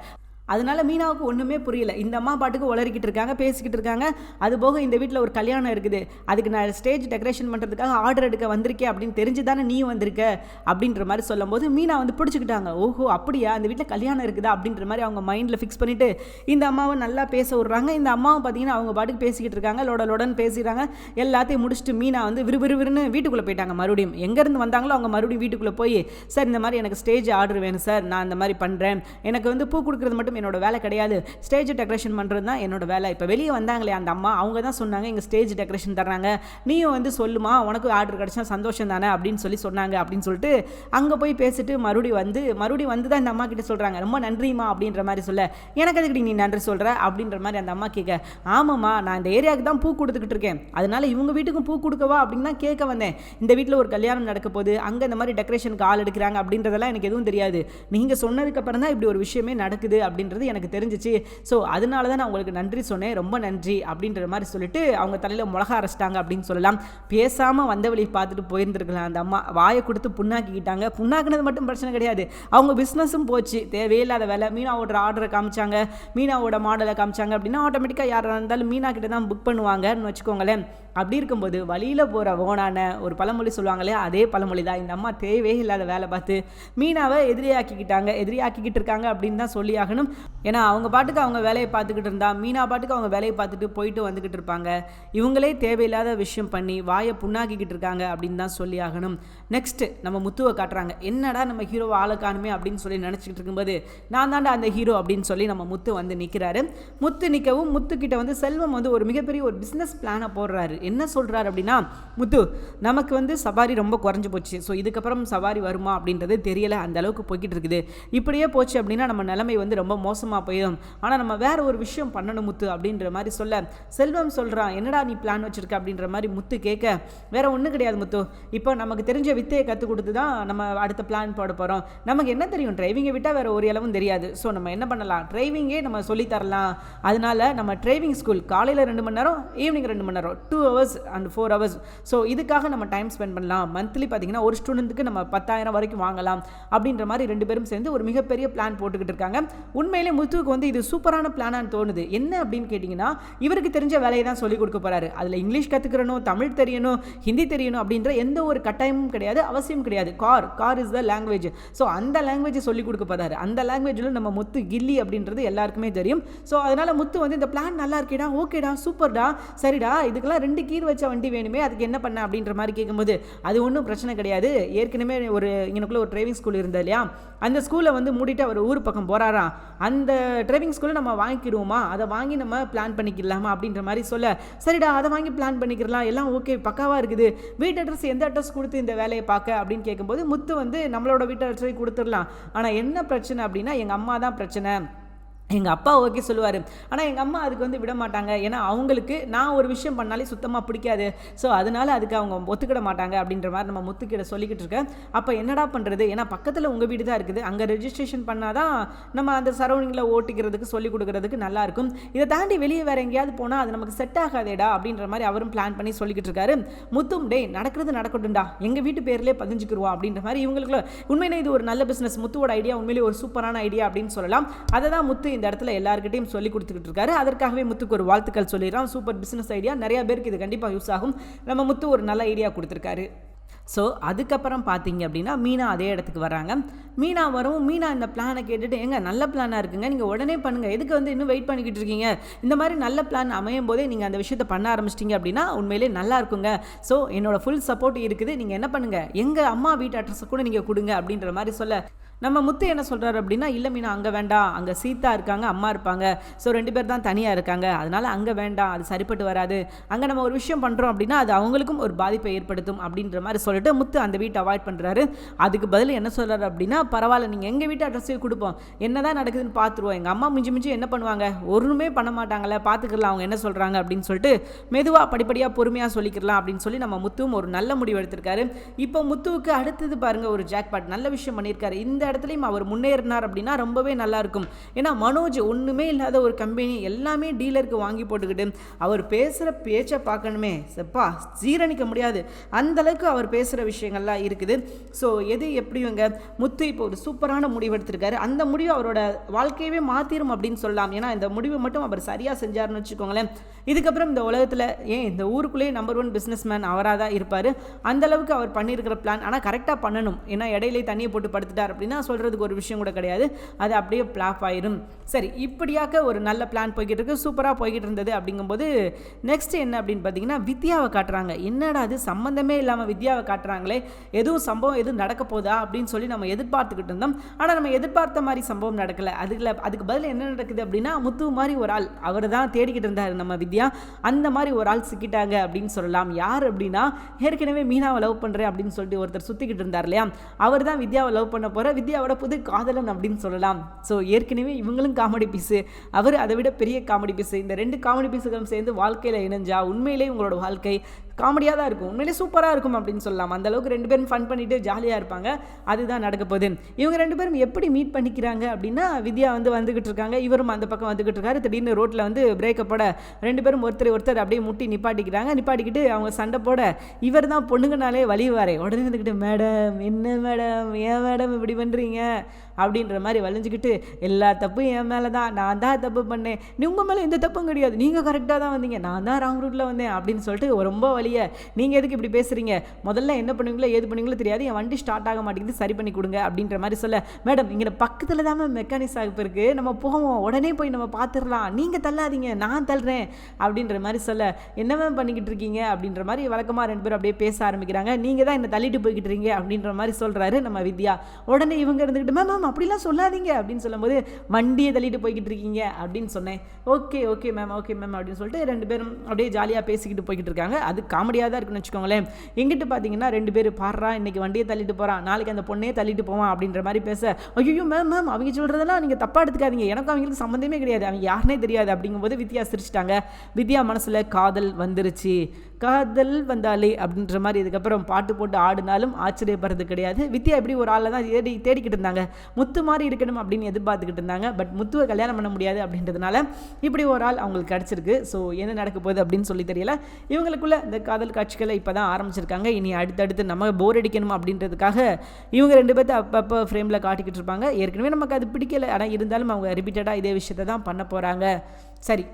அதனால மீனாவுக்கு ஒன்றுமே புரியல. இந்த அம்மா பாட்டுக்கு உளறிக்கிட்டு இருக்காங்க பேசிக்கிட்டு இருக்காங்க. அது போக இந்த வீட்டில் ஒரு கல்யாணம் இருக்குது. அதுக்கு நான் ஸ்டேஜ் டெக்கரேஷன் பண்ணுறதுக்காக ஆர்டர் எடுக்க வந்திருக்கேன் அப்படின்னு தெரிஞ்சு தானே நீ வந்திருக்க? அப்படின்ற மாதிரி சொல்லும்போது மீனா வந்து பிடிச்சிக்கிட்டாங்க. ஓஹோ அப்படியா? அந்த வீட்டில் கல்யாணம் இருக்குதா? அப்படின்ற மாதிரி அவங்க மைண்டில் ஃபிக்ஸ் பண்ணிவிட்டு இந்த அம்மாவை நல்லா பேச விட்றாங்க. இந்த அம்மாவும் பார்த்தீங்கன்னா அவங்க பாட்டுக்கு பேசிக்கிட்டு இருக்காங்க. லோட லோடன்னு பேசிடுறாங்க. எல்லாத்தையும் முடிச்சுட்டு மீனா வந்து விறுவிறுவிறுன்னு வீட்டுக்குள்ளே போயிட்டாங்க மறுபடியும். எங்கேருந்து வந்தாங்களோ அவங்க மறுபடியும் வீட்டுக்குள்ளே போய் சார் இந்த மாதிரி எனக்கு ஸ்டேஜ் ஆர்டர் வேணும் சார். நான் இந்த மாதிரி பண்ணுறேன் எனக்கு வந்து பூ கொடுக்குறது மட்டும் என்னோட வேலை கிடையாது. ஸ்டேஜ் டெக்கரேஷன் பண்ணுறது தான் என்னோட வேலை. இப்போ வெளியே வந்தாங்களே அந்த அம்மா அவங்க தான் சொன்னாங்க எங்கள் ஸ்டேஜ் டெக்கரேஷன் தர்றாங்க. நீயும் வந்து சொல்லுமா உனக்கு ஆர்டர் கிடைச்சா சந்தோஷம் தானே? அப்படின்னு சொல்லி சொன்னாங்க அப்படின்னு சொல்லிட்டு அங்கே போய் பேசிட்டு மறுபடியும் வந்து மறுபடியும் வந்து தான் இந்த அம்மா கிட்ட சொல்கிறாங்க ரொம்ப நன்றிம்மா அப்படின்ற மாதிரி சொல்ல. எனக்கு அதுக்கு நீ நன்றி சொல்கிற அப்படின்ற மாதிரி அந்த அம்மா கேட்க ஆமாம்மா நான் இந்த ஏரியாவுக்கு தான் பூ கொடுத்துக்கிட்டு இருக்கேன். அதனால இவங்க வீட்டுக்கும் பூ கொடுக்கவா அப்படின்னு தான் கேட்க வந்தேன். இந்த வீட்டில் ஒரு கல்யாணம் நடக்க போகுது. அங்கே இந்த மாதிரி டெக்கரேஷனுக்கு ஆள் எடுக்கிறாங்க அப்படின்றதெல்லாம் எனக்கு எதுவும் தெரியாது. நீங்கள் சொன்னதுக்கப்புறம் தான் இப்படி ஒரு விஷயமே நடக்குது அப்படின்னு அப்படின்றது எனக்கு தெரிஞ்சிச்சு. ஸோ அதனால தான் நான் உங்களுக்கு நன்றி சொன்னேன். ரொம்ப நன்றி அப்படின்ற மாதிரி சொல்லிட்டு அவங்க தலையில் மிளகா அரைச்சிட்டாங்க அப்படின்னு சொல்லலாம். பேசாமல் வந்த வழி பார்த்துட்டு போயிருந்துருக்கலாம். அந்த அம்மா வாயை கொடுத்து புண்ணாக்கிக்கிட்டாங்க. புண்ணாக்குனது மட்டும் பிரச்சனை கிடையாது. அவங்க பிஸ்னஸும் போச்சு. தேவையில்லாத வேலை. மீனாவோட ஆர்டரை காமிச்சாங்க. மீனாவோட மாடலை காமிச்சாங்க அப்படின்னா ஆட்டோமேட்டிக்காக யாராக இருந்தாலும் மீனா கிட்ட தான் புக் பண்ணுவாங்கன்னு வச்சுக்கோங்களேன். அப்படி இருக்கும்போது வழியில் போகிற ஓனான ஒரு பழமொழி சொல்லுவாங்களே அதே பழமொழி தான் இந்த அம்மா தேவையே இல்லாத வேலை பார்த்து மீனாவை எதிரியாக்கிக்கிட்டாங்க. எதிரியாக்கிக்கிட்டு இருக்காங்க அப்படின்னு தான் சொல்லி ஆகணும். ஏன்னா அவங்க பாட்டுக்கு அவங்க வேலையை பார்த்துக்கிட்டு இருந்தா மீனா பாட்டுக்கு அவங்க வேலையை பார்த்துட்டு போயிட்டு வந்துக்கிட்டு இருப்பாங்க. இவங்களே தேவையில்லாத விஷயம் பண்ணி வாயை புண்ணாக்கிக்கிட்டு இருக்காங்க அப்படின்னு தான் சொல்லி ஆகணும். நெக்ஸ்ட்டு நம்ம முத்துவை காட்டுறாங்க. என்னடா நம்ம ஹீரோவை ஆளை காணுமே அப்படின்னு சொல்லி நினச்சிக்கிட்டு இருக்கும்போது நான் தாண்டா அந்த ஹீரோ அப்படின்னு சொல்லி நம்ம முத்து வந்து நிற்கிறாரு முத்து நிற்கவும் முத்துக்கிட்ட வந்து செல்வம் வந்து ஒரு மிகப்பெரிய ஒரு பிஸ்னஸ் பிளானை போடுறாரு. என்ன சொல்கிறாரு அப்படின்னா முத்து நமக்கு வந்து சவாரி ரொம்ப குறைஞ்சி போச்சு. ஸோ இதுக்கப்புறம் சவாரி வருமா? அப்படின்றது தெரியலை. அந்த அளவுக்கு போய்கிட்டு இருக்குது. இப்படியே போச்சு அப்படின்னா நம்ம நிலைமை வந்து ரொம்ப மோசமாக போயிடும் ஆனால் நம்ம வேற ஒரு விஷயம் பண்ணணும் முத்து அப்படின்ற மாதிரி சொல்ல செல்வம் சொல்கிறான் என்னடா நீ பிளான் வச்சிருக்க? அப்படின்ற மாதிரி முத்து கேட்க வேற ஒன்றும் கிடையாது முத்து. இப்போ நமக்கு தெரிஞ்ச வித்தையை கற்றுக் கொடுத்து தான் நம்ம அடுத்த பிளான் போட போகிறோம் நமக்கு என்ன தெரியும்? டிரைவிங்கை விட்டால் வேற ஒரு அளவும் தெரியாது. ஸோ நம்ம என்ன பண்ணலாம்? டிரைவிங்கே நம்ம சொல்லித் தரலாம். அதனால நம்ம டிரைவிங் ஸ்கூல் காலையில் ரெண்டு மணி நேரம் ஈவினிங் ரெண்டு மணி நேரம் two hours and four hours so இதுக்காக நம்ம டைம் ஸ்பெண்ட் பண்ணலாம். மந்த்லி பார்த்தீங்கன்னா ஒரு ஸ்டூடெண்ட்டுக்கு நம்ம பத்தாயிரம் வரைக்கும் வாங்கலாம். அப்படின்ற மாதிரி ரெண்டு பேரும் சேர்ந்து ஒரு மிகப்பெரிய பிளான் போட்டுக்கிட்டு இருக்காங்க. உண்மையிலே முத்துவுக்கு வந்து இது சூப்பரான பிளானான்னு தோணுது. என்ன அப்படின்னு கேட்டிங்கன்னா இவருக்கு தெரிஞ்ச வேலையை தான் சொல்லிக் கொடுக்க போகிறாரு அதில் இங்கிலீஷ் கற்றுக்கிறனும் தமிழ் தெரியணும் ஹிந்தி தெரியணும் அப்படின்ற எந்த ஒரு கட்டாயமும் கிடையாது அவசியம் கிடையாது. Car car is the language so அந்த லாங்குவேஜை சொல்லிக் கொடுக்க போகிறாரு அந்த லாங்குவேஜில் நம்ம முத்து கில்லி அப்படின்றது எல்லாருக்குமே தெரியும். ஸோ அதனால் முத்து வந்து இந்த பிளான் நல்லா இருக்கேடா ஓகேடா சூப்பர்டா சரிடா இதுக்கெல்லாம் ரெண்டு கீர் வச்ச வண்டி வேணுமே அதுக்கு என்ன பண்ண அப்படின்ற மாதிரி கேட்கும்போது அது ஒன்றும் பிரச்சனை கிடையாது. ஏற்கனவே ஒரு எனக்குள்ளே ஒரு டிரைவிங் ஸ்கூல் இருந்தது இல்லையா? அந்த ஸ்கூலை வந்து மூடிட்டு அவர் ஊர் பக்கம் போகிறாரா அந்த டிரைவிங் ஸ்கூலை நம்ம வாங்கிக்கிடுவோமா? அதை வாங்கி நம்ம பிளான் பண்ணிக்கலாமா அப்படின்ற மாதிரி சொல்ல சரிடா அதை வாங்கி பிளான் பண்ணிக்கிறலாம் எல்லாம் ஓகே பக்காவாக இருக்குது. வீட்டு அட்ரஸ் எந்த அட்ரஸ் கொடுத்து இந்த வேலையை பார்க்க அப்படின்னு கேட்கும்போது முத்து வந்து நம்மளோட வீட்டு அட்ரஸை கொடுத்துடலாம். ஆனால் என்ன பிரச்சனை அப்படின்னா எங்கள் அம்மா தான் பிரச்சனை. எங்கள் அப்பா ஓகே சொல்லுவார். ஆனால் எங்கள் அம்மா அதுக்கு வந்து விட மாட்டாங்க. ஏன்னா அவங்களுக்கு நான் ஒரு விஷயம் பண்ணாலே சுத்தமாக பிடிக்காது. ஸோ அதனால அதுக்கு அவங்க ஒத்துக்கிட மாட்டாங்க அப்படின்ற மாதிரி நம்ம முத்துக்கிட்ட சொல்லிக்கிட்டு இருக்கேன். அப்போ என்னடா பண்ணுறது ஏன்னா பக்கத்தில் உங்கள் வீடு தான் இருக்குது. அங்கே ரெஜிஸ்ட்ரேஷன் பண்ணால் தான் நம்ம அந்த சரௌண்டிங்கில் ஓட்டிக்கிறதுக்கு சொல்லி கொடுக்கறதுக்கு நல்லாயிருக்கும் இதை தாண்டி வெளியே வேறு எங்கேயாவது போனால் அது நமக்கு செட் ஆகாதேடா அப்படின்ற மாதிரி அவரும் பிளான் பண்ணி சொல்லிக்கிட்டு இருக்காரு. முத்தும் டே நடக்கிறது நடக்கட்டும்டா. எங்கள் வீட்டு பேர்லேயே பதிஞ்சுக்கிருவா அப்படின்ற மாதிரி இவங்களுக்குள்ள உண்மையிலே இது ஒரு நல்ல பிஸ்னஸ் முத்துவோட ஐடியா உண்மையிலே ஒரு சூப்பரான ஐடியா அப்படின்னு சொல்லலாம். அதை தான் முத்து இந்த இடத்துல எல்லாருக்கிட்டையும் சொல்லி கொடுத்துக்கிட்டு இருக்காரு அதற்காகவே முத்துக்கு ஒரு வாழ்த்துக்கள் சொல்லிடுறான் சூப்பர் பிஸ்னஸ் ஐடியா நிறைய பேருக்கு இது கண்டிப்பாக யூஸ் ஆகும். நம்ம முத்து ஒரு நல்ல ஐடியா கொடுத்துருக்காரு. ஸோ அதுக்கப்புறம் பார்த்தீங்க அப்படின்னா மீனா அதே இடத்துக்கு வராங்க மீனா வரவும் மீனா இந்த பிளானை கேட்டுட்டு எங்க நல்ல பிளானாக இருக்குங்க. நீங்கள் உடனே பண்ணுங்கள் எதுக்கு வந்து இன்னும் வெயிட் பண்ணிக்கிட்டு இருக்கீங்க? இந்த மாதிரி நல்ல பிளான் அமையும் போதே நீங்கள் அந்த விஷயத்த பண்ண ஆரம்பிச்சிட்டிங்க அப்படின்னா உண்மையிலே நல்லா இருக்குங்க. ஸோ என்னோட ஃபுல் சப்போர்ட் இருக்குது. நீங்கள் என்ன பண்ணுங்கள் எங்கள் அம்மா வீட்டு அட்ரஸை கூட நீங்கள் கொடுங்க. அப்படின்ற மாதிரி சொல்ல நம்ம முத்து என்ன சொல்கிறாரு அப்படின்னா இல்லை மீனா அங்கே வேண்டாம். அங்கே சீதா இருக்காங்க அம்மா இருப்பாங்க. ஸோ ரெண்டு பேர் தான் தனியாக இருக்காங்க. அதனால் அங்கே வேண்டாம். அது சரிப்பட்டு வராது. அங்கே நம்ம ஒரு விஷயம் பண்ணுறோம் அப்படின்னா அது அவங்களுக்கும் ஒரு பாதிப்பை ஏற்படுத்தும் அப்படின்ற மாதிரி சொல்லிட்டு முத்து அந்த வீட்டை அவாய்ட் பண்ணுறாரு அதுக்கு பதில் என்ன சொல்கிறாரு அப்படின்னா பரவாயில்ல நீங்கள் எங்கள் வீட்டு அட்ரஸே கொடுப்போம் என்ன தான் நடக்குதுன்னு பார்த்துருவோம் எங்கள் அம்மா மிஞ்சி மிஞ்சி என்ன பண்ணுவாங்க? ஒன்றுமே பண்ண மாட்டாங்களே பார்த்துக்கலாம் அவங்க என்ன சொல்கிறாங்க அப்படின்னு சொல்லிட்டு மெதுவாக படிப்படியாக பொறுமையாக சொல்லிக்கலாம் அப்படின்னு சொல்லி நம்ம முத்துவும் ஒரு நல்ல முடிவு எடுத்திருக்காரு. இப்போ முத்துவுக்கு அடுத்தது பாருங்கள் ஒரு ஜாக்பாட் நல்ல விஷயம் பண்ணியிருக்காரு. இந்த இடத்துலையும் அவர் முன்னேறினார் அப்படின்னா ரொம்பவே நல்லாயிருக்கும். ஏன்னா மனோஜ் ஒன்றுமே இல்லாத ஒரு கம்பெனி எல்லாமே டீலருக்கு வாங்கி போட்டுக்கிட்டு அவர் பேசுகிற பேச்சை பார்க்கணுமே. செப்பா ஜீரணிக்க முடியாது. அந்த அளவுக்கு அவர் பேசுகிற விஷயங்கள்லாம் இருக்குது. ஸோ எது எப்படிங்க முத்து இப்போ ஒரு சூப்பரான முடிவு எடுத்திருக்காரு. அந்த முடிவு அவரோட வாழ்க்கையவே மாற்றிடும் அப்படின்னு சொல்லலாம். ஏன்னா இந்த முடிவு மட்டும் அவர் சரியாக செஞ்சார்னு வச்சுக்கோங்களேன். இதுக்கப்புறம் இந்த உலகத்தில் ஏன் இந்த ஊருக்குள்ளேயே நம்பர் ஒன் பிஸ்னஸ் மேன் அவராக தான் இருப்பார். அந்த அளவுக்கு அவர் பண்ணியிருக்கிற பிளான் ஆனால் கரெக்டாக பண்ணணும். ஏன்னா இடையிலே தண்ணியை போட்டு படுத்துட்டார் அப்படின்னா சொல்கிறதுக்கு ஒரு விஷயம் கூட கிடையாது. அது அப்படியே பிளாப் ஆயிரும். சரி இப்படியாக ஒரு நல்ல பிளான் போய்கிட்டு இருக்கு சூப்பராக போய்கிட்டு இருந்தது அப்படிங்கும்போது நெக்ஸ்ட் என்ன அப்படின்னு பார்த்தீங்கன்னா வித்யாவை காட்டுறாங்க. என்னடா அது சம்மந்தமே இல்லாமல் வித்யாவை காட்டுறாங்களே எதுவும் சம்பவம் எதுவும் நடக்க போதா அப்படின்னு சொல்லி நம்ம எதிர்பார்த்துக்கிட்டு இருந்தோம். ஆனால் நம்ம எதிர்பார்த்த மாதிரி சம்பவம் நடக்கலை. அதுல அதுக்கு பதில் என்ன நடக்குது அப்படின்னா முத்து மாதிரி ஒரு ஆள் அவர் தான் தேடிக்கிட்டு இருந்தார் நம்ம வித்யா. அந்த மாதிரி ஒரு ஆள் சிக்கிட்டாங்க அப்படின்னு சொல்லலாம். யார் அப்படின்னா ஏற்கனவே மீனாவை லவ் பண்ணுறேன் அப்படின்னு சொல்லிட்டு ஒருத்தர் சுற்றிக்கிட்டு இருந்தார் இல்லையா? அவர் தான் வித்யாவை லவ் பண்ண போகிற வித்யாவோட புது காதலன் அப்படின்னு சொல்லலாம். ஸோ ஏற்கனவே இவங்களும் காமெடி பீஸு அவர் அதை விட பெரிய காமெடி பீஸு இந்த ரெண்டு காமெடி பீஸுகளும் சேர்ந்து வாழ்க்கையில் இணைஞ்சா உண்மையிலேயே உங்களோட வாழ்க்கை காமெடியாக தான் இருக்கும். உண்மையிலே சூப்பராக இருக்கும் அப்படின்னு சொல்லலாம். அந்த அளவுக்கு ரெண்டு பேரும் ஃபன் பண்ணிட்டு ஜாலியாக இருப்பாங்க. அதுதான் நடக்க போகுது. இவங்க ரெண்டு பேரும் எப்படி மீட் பண்ணிக்கிறாங்க அப்படின்னா வித்யா வந்து வந்துகிட்டு இருக்காங்க. இவரும் அந்த பக்கம் வந்துகிட்டு இருக்காரு. திடீர்னு ரோட்டில் வந்து பிரேக்கப்போட ரெண்டு பேரும் ஒருத்தர் ஒருத்தர் அப்படியே முட்டி நிப்பாட்டிக்கிறாங்க. நிப்பாட்டிக்கிட்டு அவங்க சண்டை போட இவர் தான் பொண்ணுங்கனாலே வலிவாரே உடனே இருந்துக்கிட்டு மேடம் என்ன மேடம்? ஏன் மேடம் இப்படி பண்ணுறீங்க அப்படின்ற மாதிரி வளைஞ்சிக்கிட்டு எல்லா தப்பும் என் மேலே தான் நான் தான் தப்பு பண்ணேன். நீ உங்கள் மேலே எந்த தப்பும் கிடையாது. நீங்கள் கரெக்டாக தான் வந்தீங்க. நான் தான் ராங் ரூட்டில் வந்தேன் அப்படின்னு சொல்லிட்டு ரொம்ப வழியை நீங்கள் எதுக்கு இப்படி பேசுகிறீங்க முதல்ல என்ன பண்ணுவீங்களோ ஏது பண்ணுவீங்களோ தெரியாது. என் வண்டி ஸ்டார்ட் ஆக மாட்டேங்குது. சரி பண்ணி கொடுங்க அப்படின்ற மாதிரி சொல்ல மேடம் இங்கே பக்கத்தில் தான் மெக்கானிக் ஷாப் இருக்குது நம்ம போவோம். உடனே போய் நம்ம பார்த்துடலாம் நீங்கள் தள்ளாதீங்க. நான் தள்ளுறேன். அப்படின்ற மாதிரி சொல்ல என்ன மேம் பண்ணிக்கிட்டு இருக்கீங்க? அப்படின்ற மாதிரி வழக்கமாக ரெண்டு பேரும் அப்படியே பேச ஆரம்பிக்கிறாங்க. நீங்கள் தான் என்னை தள்ளிட்டு போய்கிட்டு இருக்கீங்க அப்படின்ற மாதிரி சொல்கிறாரு நம்ம வித்யா. உடனே இவங்க இருந்துக்கிட்டு மேம் மேம் அப்படிலாம் சொல்லாதீங்க அப்படின்னு சொல்லும்போது வண்டியை தள்ளிட்டு போய்கிட்டு இருக்கீங்க அப்படின்னு சொன்னேன். Okay okay ma'am okay ma'am அப்படின்னு சொல்லிட்டு ரெண்டு பேரும் அப்படியே ஜாலியாக பேசிக்கிட்டு போய்கிட்டு இருக்காங்க. அது காமெடியாக தான் இருக்குன்னு வச்சுக்கோங்களேன். எங்கிட்ட பார்த்தீங்கன்னா ரெண்டு பேர் பாடுறா இன்னைக்கு வண்டியை தள்ளிட்டு போகிறான் நாளைக்கு அந்த பொண்ணே தள்ளிட்டு போவான் அப்படின்ற மாதிரி பேச ஐயோ மேம் மேம் அவங்க சொல்கிறதெல்லாம் நீங்கள் தப்பாக எடுத்துக்காதீங்க. எனக்கும் அவங்களுக்கு சம்மந்தமே கிடையாது. அவங்க யாருனே தெரியாது அப்படிங்கும்போது வித்யா சிரிச்சிட்டாங்க. வித்யா மனசில் காதல் வந்துருச்சு. காதல் வந்தாலே அப்படின்ற மாதிரி இதுக்கப்புறம் பாட்டு போட்டு ஆடினாலும் ஆச்சரியப்படுறது கிடையாது. வித்யா எப்படி ஒரு ஆளை தான் தேடி தேடிக்கிட்டு இருந்தாங்க. முத்து மாதிரி இருக்கணும் அப்படின்னு எதிர்பார்த்துக்கிட்டு இருந்தாங்க. பட் முத்துவை கல்யாணம் பண்ண முடியாது அப்படின்றதுனால இப்படி ஒரு ஆள் அவங்களுக்கு கிடச்சிருக்கு. ஸோ என்ன நடக்க போகுது அப்படின்னு சொல்லி தெரியல. இவங்களுக்குள்ள இந்த காதல் காட்சிகளை இப்போ தான் ஆரம்பிச்சிருக்காங்க. இனி அடுத்தடுத்து நம்ம போர் அடிக்கணும் அப்படின்றதுக்காக இவங்க ரெண்டு பேர்த்த அப்பப்போ ஃப்ரேமில் காட்டிக்கிட்டு இருப்பாங்க. ஏற்கனவே நமக்கு அது பிடிக்கல. ஆனால் இருந்தாலும் அவங்க ரிப்பீட்டடாக இதே விஷயத்தை தான் பண்ண போகிறாங்க சரி.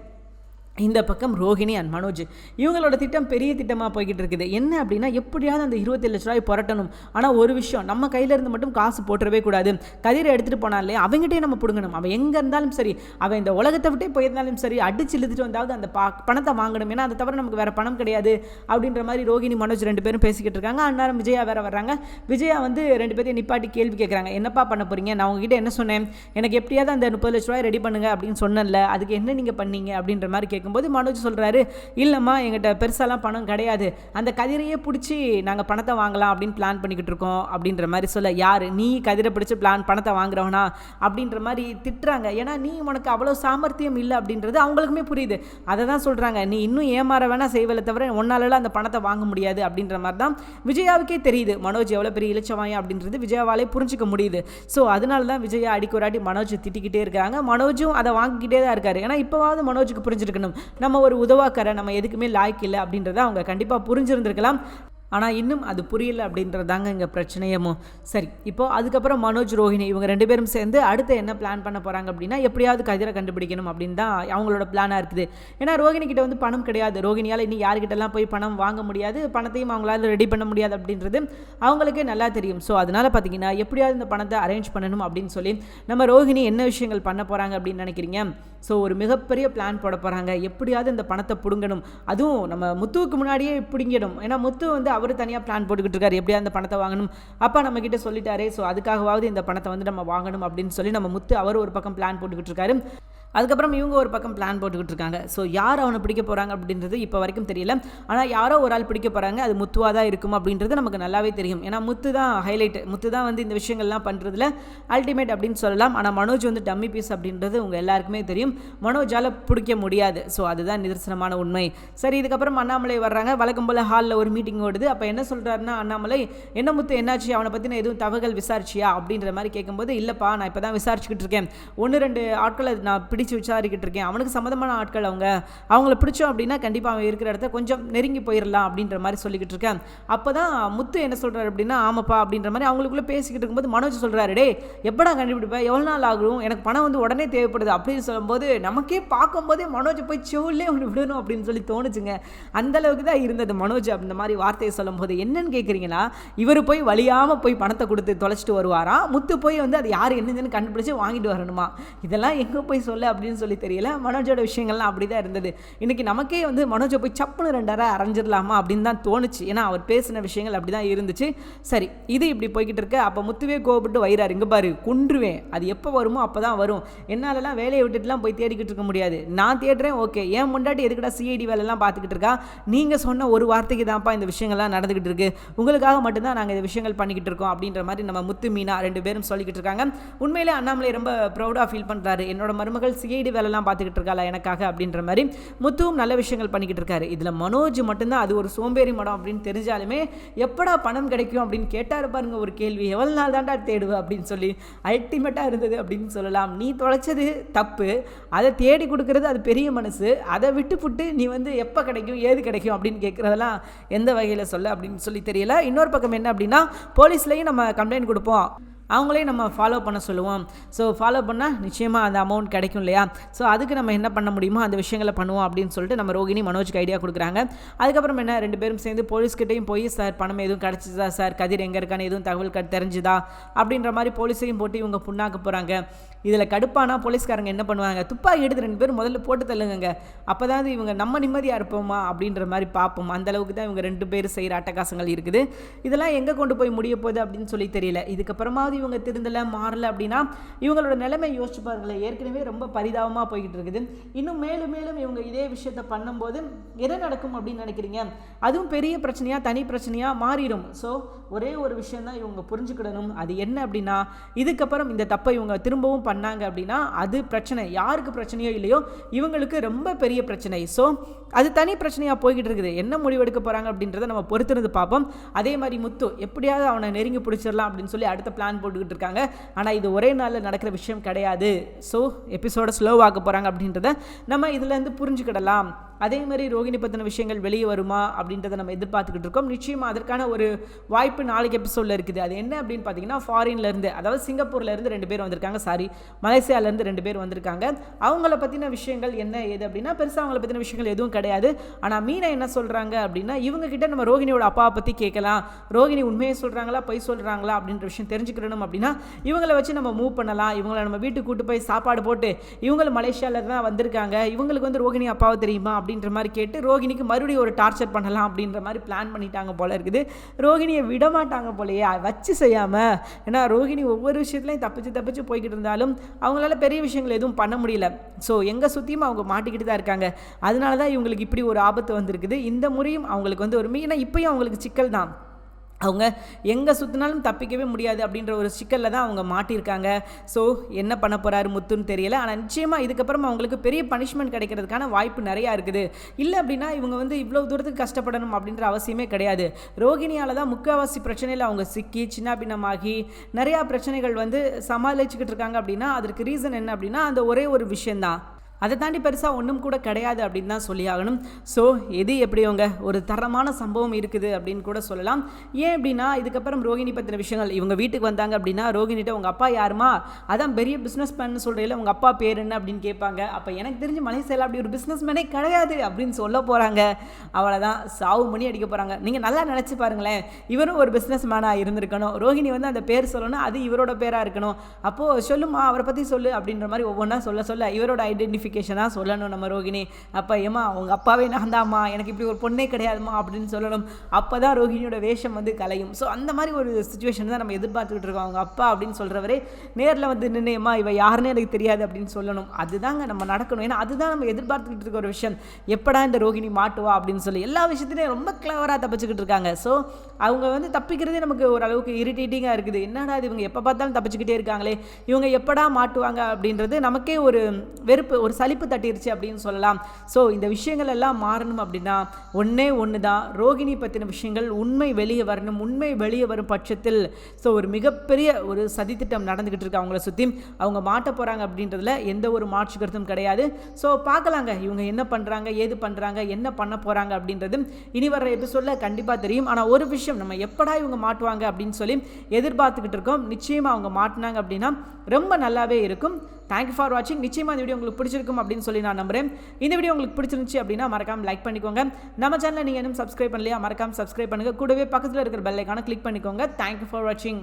இந்த பக்கம் ரோஹிணி அண்ட் மனோஜ். இவங்களோட திட்டம் பெரிய திட்டமாக போய்கிட்டு இருக்குது. என்ன அப்படின்னா எப்படியாவது அந்த இருபத்தி லட்ச ரூபாய் புரட்டணும். ஆனால் ஒரு விஷயம் நம்ம கையிலேருந்து மட்டும் காசு போட்டுறவே கூடாது. கதிரை எடுத்துகிட்டு போனாலே அவங்ககிட்டே நம்ம பிடுங்கணும். அவன் எங்கே இருந்தாலும் சரி அவன் இந்த உலகத்தை விட்டே போயிருந்தாலும் சரி அடிச்சு இழுத்துட்டு வந்தாவது அந்த பா பணத்தை வாங்கணும். ஏன்னா அதை தவிர நமக்கு வேறு பணம் கிடையாது. அப்படின்ற மாதிரி ரோஹிணி மனோஜ் ரெண்டு பேரும் பேசிக்கிட்டு இருக்காங்க. அந்நேரம் விஜயா வேற வர்றாங்க. விஜயா வந்து ரெண்டு பேரையும் நிப்பாட்டி கேள்வி கேட்குறாங்க என்னப்பா பண்ண போகிறீங்க நான் உங்ககிட்ட என்ன சொன்னேன்? எனக்கு எப்படியாவது அந்த முப்பது லட்ச ரூபாய் ரெடி பண்ணுங்க அப்படின்னு சொன்னேன்ல. அதுக்கு என்ன நீங்கள் பண்ணீங்க? அப்படின்ற மாதிரி கேட்க கேட்கும்போது மனோஜ் சொல்கிறாரு இல்லைம்மா எங்கிட்ட பெருசாலாம் பணம் கிடையாது. அந்த கதிரையே பிடிச்சி நாங்கள் பணத்தை வாங்கலாம் அப்படின்னு பிளான் பண்ணிக்கிட்டு இருக்கோம் அப்படின்ற மாதிரி சொல்ல யார்? நீ கதிரை பிடிச்சி பிளான் பணத்தை வாங்குறவனா? அப்படின்ற மாதிரி திட்டுறாங்க. ஏன்னா நீ உனக்கு அவ்வளோ சாமர்த்தியம் இல்லை அப்படின்றது அவங்களுக்குமே புரியுது. அதை தான் சொல்கிறாங்க நீ இன்னும் ஏமாற வேணா செய்வலை தவிர ஒன்னாலலாம் அந்த பணத்தை வாங்க முடியாது அப்படின்ற மாதிரி தான் விஜயாவுக்கே தெரியுது. மனோஜ் எவ்வளோ பெரிய இலச்சவாயம் அப்படின்றது விஜயாவாலே புரிஞ்சிக்க முடியுது. ஸோ அதனால தான் விஜயா அடிக்கொராட்டி மனோஜ் திட்டிக்கிட்டே இருக்காங்க மனோஜும் அதை வாங்கிக்கிட்டே தான் இருக்காரு. ஏன்னா இப்போவாவது மனோஜுக்கு புரிஞ்சிருக்கணும். நம்ம ஒரு உதவாக்கரை நம்ம எதுக்குமே லாய்க்கு இல்லை அப்படின்றத அவங்க கண்டிப்பாக புரிஞ்சிருந்திருக்கலாம். ஆனால் இன்னும் அது புரியல அப்படின்றது தாங்க இங்கே பிரச்சனையமோ. சரி இப்போ அதுக்கப்புறம் மனோஜ் ரோஹிணி இவங்க ரெண்டு பேரும் சேர்ந்து அடுத்து என்ன பிளான் பண்ண போகிறாங்க அப்படின்னா எப்படியாவது கதிரை கண்டுபிடிக்கணும் அப்படின்னு தான் அவங்களோட பிளானாக இருக்குது. ஏன்னா ரோஹிணி கிட்ட வந்து பணம் கிடையாது. ரோஹிணியால் இனி யார்கிட்டலாம் போய் பணம் வாங்க முடியாது. பணத்தையும் அவங்களால ரெடி பண்ண முடியாது அப்படின்றது அவங்களுக்கே நல்லா தெரியும். ஸோ அதனால் பார்த்தீங்கன்னா எப்படியாவது இந்த பணத்தை அரேஞ்ச் பண்ணணும் அப்படின்னு சொல்லி நம்ம ரோஹிணி என்ன விஷயங்கள் பண்ண போகிறாங்க அப்படின்னு நினைக்கிறீங்க? ஸோ ஒரு மிகப்பெரிய பிளான் போட போகிறாங்க எப்படியாவது இந்த பணத்தை பிடுங்கணும். அதுவும் நம்ம முத்துவுக்கு முன்னாடியே பிடுங்கிடும் ஏன்னா முத்து வந்து அவர் தனியாக பிளான் போட்டுக்கிட்டு இருக்காரு. எப்படியா அந்த பணத்தை வாங்கணும்? அப்பா நம்ம கிட்ட சொல்லிட்டாரே. ஸோ அதுக்காகவாவது இந்த பணத்தை வந்து நம்ம வாங்கணும் அப்படின்னு சொல்லி நம்ம முத்து அவர் ஒரு பக்கம் பிளான் போட்டுக்கிட்டு இருக்காரு. அதுக்கப்புறம் இவங்க ஒரு பக்கம் பிளான் போட்டுக்கிட்டு இருக்காங்க ஸோ யார் அவனை பிடிக்க போகிறாங்க அப்படின்றது இப்போ வரைக்கும் தெரியல. ஆனால் யாரோ ஒரு ஆள் பிடிக்க போகிறாங்க அது முத்துவாக தான் இருக்கும் அப்படின்றது நமக்கு நல்லாவே தெரியும். ஏன்னா முத்து தான் ஹைலைட் முத்து தான் வந்து இந்த விஷயங்கள்லாம் பண்ணுறதுல அல்டிமேட் அப்படின்னு சொல்லலாம். ஆனால் மனோஜ் வந்து டம்மி பீஸ் அப்படின்றது உங்கள் எல்லாருக்குமே தெரியும். மனோஜால் பிடிக்க முடியாது. ஸோ அதுதான் நிதர்சனமான உண்மை. சரி இதுக்கப்புறம் அண்ணாமலை வர்றாங்க. வழக்கம் போல் ஹாலில் ஒரு மீட்டிங் ஓடுது. அப்போ என்ன சொல்கிறாருன்னா அண்ணாமலை என்ன முத்து என்னாச்சு? அவனை பற்றின எதுவும் தகவல் விசாரிச்சியா? அப்படின்ற மாதிரி கேட்கும்போது இல்லைப்பா நான் இப்போ தான் விசாரிச்சுக்கிட்டு இருக்கேன். ஒன்று ரெண்டு ஆட்களை நான் பிடிச்சி விசாரிக்கிட்டு இருக்கேன். அவனுக்கு சம்மந்தமான ஆட்கள் அவங்க. அவங்கள பிடிச்சோம் அப்படின்னா கண்டிப்பாக அவன் இருக்கிற இடத்த கொஞ்சம் நெருங்கி போயிடலாம் அப்படின்ற மாதிரி சொல்லிக்கிட்டு இருக்கேன். அப்போ தான் முத்து என்ன சொல்கிறார் அப்படின்னா ஆமாப்பா அப்படின்ற மாதிரி அவங்களுக்குள்ளே பேசிக்கிட்டு இருக்கும்போது மனோஜ் சொல்கிறாரு டே எப்படா கண்டுபிடிப்பேன் எவ்வளோ நாள் ஆகும்? எனக்கு பணம் வந்து உடனே தேவைப்படுது அப்படின்னு சொல்லும்போது நமக்கே பார்க்கும்போதே மனோஜ் போய் செவிலே ஒன்று விடணும் அப்படின்னு சொல்லி தோணுச்சுங்க. அந்தளவுக்கு தான் இருந்தது மனோஜ் அந்த மாதிரி வார்த்தையை சொல்லும்போது. என்னன்னு கேட்குறீங்கன்னா இவர் போய் வழியாமல் போய் பணத்தை கொடுத்து தொலைச்சிட்டு வருவாராம். முத்து போய் வந்து அது யார் என்னதுன்னு கண்டுபிடிச்சு வாங்கிட்டு வரணுமா? இதெல்லாம் எங்கே போய் சொல்ல? அப்படின்னு சொல்லி தெரியல. மனோஜோட விஷயங்கள்லாம் அப்படி தான் இருந்தது. இன்றைக்கி நமக்கே வந்து மனோஜை போய் சப்புன்னு ரெண்டரை அரைஞ்சிடலாமா அப்படின்னு தான் தோணுச்சு. ஏன்னா அவர் பேசின விஷயங்கள் அப்படி தான் இருந்துச்சு. சரி இது இப்படி போய்கிட்டு இருக்கு. அப்போ முத்துவே கோபப்பட்டு வயிறாரு இங்கே பாரு குன்றுவேன். அது எப்போ வருமோ அப்போ தான் வரும். என்னாலலாம் வேலையை விட்டுட்டுலாம் போய் தேடிக்கிட்டு இருக்க முடியாது. நான் தேடுறேன் ஓகே. ஏன் முன்னாடி எதுக்கடா சிஐடி வேலைலாம் பார்த்துக்கிட்டு இருக்கா? நீங்கள் சொன்ன ஒரு வார்த்தைக்கு தான்ப்பா இந்த விஷயங்கள்லாம் நடந்துக்கிட்டு இருக்கு. உங்களுக்காக மட்டும்தான் நாங்கள் இந்த விஷயங்கள் பண்ணிக்கிட்டு இருக்கோம். அப்படின்ற மாதிரி நம்ம முத்து மீனா ரெண்டு பேரும் சொல்லிக்கிட்டு இருக்காங்க. உண்மையிலே அண்ணாமலை ரொம்ப ப்ரௌடாக ஃபீல் பண்ணுறாரு என்னோட மருமகள் சிஐடி வேலைலாம் பார்த்துக்கிட்டு இருக்காளா எனக்காக அப்படின்ற மாதிரி முத்துவும் நல்ல விஷயங்கள் பண்ணிக்கிட்டு இருக்காரு. இதில் மனோஜ் மட்டும்தான் அது ஒரு சோம்பேறி மடம் அப்படின்னு தெரிஞ்சாலுமே எப்படா பணம் கிடைக்கும் அப்படின்னு கேட்டார் பாருங்க ஒரு கேள்வி. எவ்வளோ நாள் தாண்டா தேடுவேன் அப்படின்னு சொல்லி அல்டிமேட்டாக இருந்தது அப்படின்னு சொல்லலாம். நீ தொலைச்சது தப்பு. அதை தேடி கொடுக்கறது அது பெரிய மனசு. அதை விட்டு புட்டு நீ வந்து எப்போ கிடைக்கும் ஏது கிடைக்கும் அப்படின்னு கேட்குறதெல்லாம் எந்த வகையில் சொல்ல அப்படின்னு சொல்லி தெரியல. இன்னொரு பக்கம் என்ன அப்படின்னா போலீஸ்லேயும் நம்ம கம்ப்ளைண்ட் கொடுப்போம். அவங்களையும் நம்ம ஃபாலோ பண்ண சொல்லுவோம். ஸோ ஃபாலோ பண்ணால் நிச்சயமாக அந்த அமௌண்ட் கிடைக்கும் இல்லையா? ஸோ அதுக்கு நம்ம என்ன பண்ண முடியுமோ அந்த விஷயங்களை பண்ணுவோம் அப்படின்னு சொல்லிட்டு நம்ம ரோகிணி மனோஜ்க்கு ஐடியா கொடுக்குறாங்க. அதுக்கப்புறம் என்ன? ரெண்டு பேரும் சேர்ந்து போலீஸ்கிட்டையும் போய் சார் பணம் எதுவும் கிடச்சிதா? சார் கதிர் எங்கே இருக்கான்னு எதுவும் தகவல் தெரிஞ்சுதா? அப்படின்ற மாதிரி போலீஸையும் போட்டு இவங்க புண்ணாக்க போகிறாங்க இதில் கடுப்பானா போலீஸ்காரங்க என்ன பண்ணுவாங்க? துப்பாக்கி எடுத்து ரெண்டு பேரும் முதல்ல போட்டு தள்ளுங்க அப்போ தான் இவங்க நம்ம நிம்மதியாக இருப்போமா? அப்படின்ற மாதிரி பார்ப்போம். அந்தளவுக்கு தான் இவங்க ரெண்டு பேரும் செய்கிற அட்டகாசங்கள் இருக்குது. இதெல்லாம் எங்கே கொண்டு போய் முடிய போகுது அப்படின்னு சொல்லி தெரியல. இதுக்கப்புறமாவது இவங்க திருந்தலை மாறலை அப்படின்னா இவங்களோட நிலைமை யோசிச்சு பாருங்களேன். ஏற்கனவே ரொம்ப பரிதாபமாக போய்கிட்டு இருக்குது. இன்னும் மேலும் மேலும் இவங்க இதே விஷயத்த பண்ணும்போது எதை நடக்கும் அப்படின்னு நினைக்கிறீங்க? அதுவும் பெரிய பிரச்சனையாக தனி பிரச்சனையாக மாறிடும். ஸோ ஒரே ஒரு விஷயம் தான் இவங்க புரிஞ்சுக்கிடணும். அது என்ன அப்படின்னா இதுக்கப்புறம் இந்த தப்பை இவங்க திரும்பவும் பண்ணாங்க அப்படின்னா அது பிரச்சனை. யாருக்கு பிரச்சனையோ இல்லையோ இவங்களுக்கு ரொம்ப பெரிய பிரச்சனை. ஸோ அது தனி பிரச்சனையாக போய்கிட்டு இருக்குது. என்ன முடிவெடுக்க போகிறாங்க அப்படின்றத நம்ம பொறுத்திருந்து பார்ப்போம். அதே மாதிரி முத்து எப்படியாவது அவனை நெருங்கி பிடிச்சிடலாம் அப்படின்னு சொல்லி அடுத்த பிளான் போட்டுக்கிட்டு இருக்காங்க. ஆனால் இது ஒரே நாளில் நடக்கிற விஷயம் கிடையாது. ஸோ எபிசோட ஸ்லோவாக்க போகிறாங்க அப்படின்றத நம்ம இதுலேருந்து புரிஞ்சுக்கிடலாம். அதே மாதிரி ரோகிணி பற்றின விஷயங்கள் வெளியே வருமா அப்படின்றத நம்ம எதிர்பார்த்துக்கிட்டு இருக்கோம். நிச்சயமாக அதற்கான ஒரு வாய்ப்பு நாளைக்கு எபிசோடில் இருக்குது. அது என்ன அப்படின்னு பார்த்தீங்கன்னா ஃபாரின்லேருந்து அதாவது சிங்கப்பூர்லேருந்து ரெண்டு பேர் வந்திருக்காங்க. சாரி மலேசியாவிலேருந்து ரெண்டு பேர் வந்திருக்காங்க. அவங்கள பற்றின விஷயங்கள் என்ன ஏது அப்படின்னா பெருசாக அவங்கள பற்றின விஷயங்கள் எதுவும் கிடையாது. ஆனால் மீனா என்ன சொல்கிறாங்க அப்படின்னா இவங்கக்கிட்ட நம்ம ரோகிணியோட அப்பாவை பற்றி கேட்கலாம். ரோகிணி உண்மையை சொல்கிறாங்களா பொய் சொல்கிறாங்களா அப்படின்ற விஷயம் தெரிஞ்சுக்கிடணும் அப்படின்னா இவங்கள வச்சு நம்ம மூவ் பண்ணலாம். இவங்கள நம்ம வீட்டுக்கு கூட்டு போய் சாப்பாடு போட்டு இவங்களும் மலேசியாவில் தான் வந்திருக்காங்க. இவங்களுக்கு வந்து ரோகிணி அப்பாவை தெரியுமா அப்படின்ற மாதிரி கேட்டு ரோகிணிக்கு மறுபடியும் ஒரு டார்ச்சர் பண்ணலாம் அப்படின்ற மாதிரி பிளான் பண்ணிட்டாங்க போல இருக்குது. ரோகிணியை விடமாட்டாங்க போலயே வச்சு செய்யாமல் ஏன்னா ரோகிணி ஒவ்வொரு விஷயத்துலையும் தப்பிச்சு தப்பிச்சு போய்கிட்டு இருந்தாலும் அவங்களால பெரிய விஷயங்கள் எதுவும் பண்ண முடியல. ஸோ எங்கே சுற்றியும் அவங்க மாட்டிக்கிட்டு தான் இருக்காங்க. அதனால தான் இவங்களுக்கு இப்படி ஒரு ஆபத்து வந்திருக்குது. இந்த முறையும் அவங்களுக்கு வந்து ஒரு மீனா இப்பயும் அவங்களுக்கு சிக்கல் தான். அவங்க எங்கே சுற்றினாலும் தப்பிக்கவே முடியாது அப்படின்ற ஒரு சிக்கலில் தான் அவங்க மாட்டியிருக்காங்க ஸோ என்ன பண்ண போகிறாரு முத்துன்னு தெரியல. ஆனால் நிச்சயமாக இதுக்கப்புறம் அவங்களுக்கு பெரிய பனிஷ்மெண்ட் கிடைக்கிறதுக்கான வாய்ப்பு நிறையா இருக்குது. இல்லை அப்படின்னா இவங்க வந்து இவ்வளோ தூரத்துக்கு கஷ்டப்படணும் அப்படின்ற அவசியமே கிடையாது. ரோகிணியால் தான் முக்கால்வாசி பிரச்சனையில் அவங்க சிக்கி சின்ன பின்னமாகி நிறையா பிரச்சனைகள் வந்து சமாளிச்சுக்கிட்டு இருக்காங்க அப்படின்னா அதற்கு ரீசன் என்ன அப்படின்னா அந்த ஒரே ஒரு விஷயந்தான் அதை தாண்டி பெருசாக ஒன்றும் கூட கிடையாது அப்படின்னு தான் சொல்லி ஆகணும். ஸோ எது எப்படிவங்க ஒரு தரமான சம்பவம் இருக்குது அப்படின்னு கூட சொல்லலாம். ஏன் அப்படின்னா இதுக்கப்புறம் ரோகிணி பற்றின விஷயங்கள். இவங்க வீட்டுக்கு வந்தாங்க அப்படின்னா ரோகிணிட்ட உங்கள் அப்பா யாருமா? அதான் பெரிய பிஸ்னஸ் மேன் சொல்கிறீங்கள உங்கள் அப்பா பேர் என்ன அப்படின்னு கேட்பாங்க. அப்போ எனக்கு தெரிஞ்சு மலேசியாவில் அப்படி ஒரு பிஸ்னஸ் மேனே கிடையாது அப்படின்னு சொல்ல போகிறாங்க அவ்வளோதான் சாவு மணி அடிக்க போகிறாங்க நீங்கள் நல்லா நினச்சி பாருங்களேன். இவரும் ஒரு பிஸ்னஸ் மேனாக இருந்திருக்கணும். ரோகிணி வந்து அந்த பேர் சொல்லணும். அது இவரோட பேராக இருக்கணும். அப்போது சொல்லுமா அவரை பற்றி சொல்லு அப்படின்ற மாதிரி ஒவ்வொன்றா சொல்ல சொல்ல இவரோட ஐடென்டிஃபை ஐடென்டிஃபிகேஷனாக சொல்லணும் நம்ம ரோகிணி. அப்போ ஏமா அவங்க அப்பாவே நான் தாம்மா எனக்கு இப்படி ஒரு பொண்ணே கிடையாதுமா அப்படின்னு சொல்லணும். அப்போ தான் ரோகிணியோட வேஷம் வந்து கலையும். ஸோ அந்த மாதிரி ஒரு சுச்சுவேஷன் தான் நம்ம எதிர்பார்த்துக்கிட்டு இருக்கோம். அவங்க அப்பா அப்படின்னு சொல்கிறவரே நேரில் வந்து நின்றுமா இவ யாருன்னு எனக்கு தெரியாது அப்படின்னு சொல்லணும். அதுதாங்க நம்ம நடக்கணும். ஏன்னா அதுதான் நம்ம எதிர்பார்த்துக்கிட்டு இருக்க ஒரு விஷயம். எப்படா இந்த ரோகிணி மாட்டுவா அப்படின்னு சொல்லி எல்லா விஷயத்துலையும் ரொம்ப கிளவராக தப்பிச்சுக்கிட்டு இருக்காங்க. ஸோ அவங்க வந்து தப்பிக்கிறதே நமக்கு ஓரளவுக்கு இரிட்டேட்டிங்காக இருக்குது. என்னடா இது? இவங்க எப்போ பார்த்தாலும் தப்பிச்சுக்கிட்டே இருக்காங்களே. இவங்க எப்படா மாட்டுவாங்க அப்படின்றது நமக்கே ஒரு வெறுப்பு ஒரு சலிப்பு தட்டிருச்சு அப்படின்னு சொல்லலாம். ஸோ இந்த விஷயங்கள் எல்லாம் மாறணும் அப்படின்னா ஒன்றே ஒன்று தான் ரோகிணி பற்றின விஷயங்கள் உண்மை வெளியே வரணும். உண்மை வெளியே வரும் பட்சத்தில் ஸோ ஒரு மிகப்பெரிய ஒரு சதித்திட்டம் நடந்துக்கிட்டு இருக்கு அவங்கள சுற்றி அவங்க மாட்ட போகிறாங்க அப்படின்றதுல எந்த ஒரு மாற்று கருத்தும் கிடையாது. ஸோ பார்க்கலாங்க. இவங்க என்ன பண்ணுறாங்க ஏது பண்ணுறாங்க என்ன பண்ண போகிறாங்க அப்படின்றது இனி வர்ற எபிசோடில் கண்டிப்பாக தெரியும். ஆனால் ஒரு விஷயம் நம்ம எப்படா இவங்க மாட்டுவாங்க அப்படின்னு சொல்லி எதிர்பார்த்துக்கிட்டு இருக்கோம். நிச்சயமாக அவங்க மாட்டினாங்க அப்படின்னா ரொம்ப நல்லாவே இருக்கும். தேங்க்யூ ஃபார் வாட்சிங் நிச்சயமாக இந்த வீடியோ உங்களுக்கு பிடிச்சிருக்கும் அப்படின்னு சொல்லி நான் நம்புறேன். இந்த வீடியோ உங்களுக்கு பிடிச்சிருந்துச்சு அப்படின்னா மறக்காம லைக் பண்ணிக்கோங்க. நம்ம சேனலில் நீங்கள் இன்னும் சப்ஸ்கிரைப் பண்ணலையா மறக்காம சப்ஸ்கிரைப் பண்ணுங்கள் கூடவே பக்கத்தில் இருக்கிற பெல்லைக்கான கிளிக் பண்ணிக்கோங்க. தேங்க்யூ ஃபார் வாட்சிங்